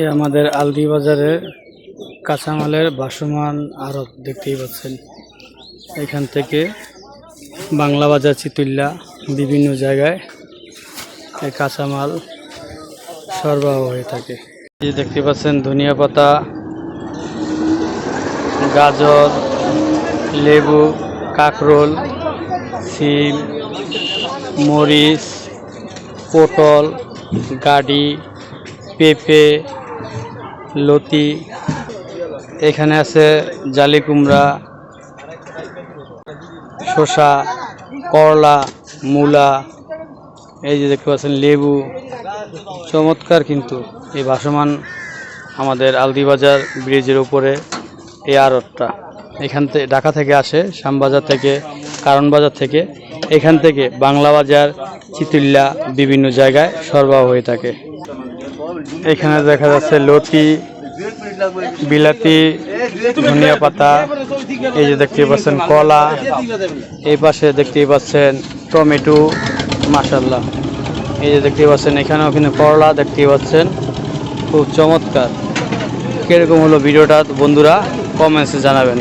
এ আমাদের আলদি বাজারের কাঁচামালের বাসমান আড়ত দেখতেই পাচ্ছেন। এখান থেকে বাংলা বাজার চিতুল্লা বিভিন্ন জায়গায় এই কাঁচামাল সরবরাহ হয়ে থাকে। দেখতে পাচ্ছেন ধনিয়া পাতা, গাজর, লেবু, কাঁকরোল, সিম, মরিচ, পটল, গাডি, পেঁপে লতি, এখানে আছে জালি কুমড়া, শসা, করলা, মূলা, এই যে দেখতে পাচ্ছেন লেবু। চমৎকার কিন্তু এই ভাসমান আমাদের আলদিবাজার ব্রিজের উপরে এই আড়তটা। এখান থেকে ঢাকা থেকে আসে, শ্যামবাজার থেকে কারণ বাজার থেকে। এখান থেকে বাংলা বাজার চিতুল্লা বিভিন্ন জায়গায় সরবরাহ হয়ে থাকে। এখানে দেখা যাচ্ছে লতি, বিলাতি, ধনিয়া পাতা, এই যে দেখতে পাচ্ছেন কলা, এই পাশে দেখতে পাচ্ছেন টমেটো মাসাল্লাহ এই যে দেখতে পাচ্ছেন, এখানেও কিন্তু করলা দেখতে পাচ্ছেন, খুব চমৎকার। কীরকম হলো ভিডিওটা, বন্ধুরা কমেন্টসে জানাবেন।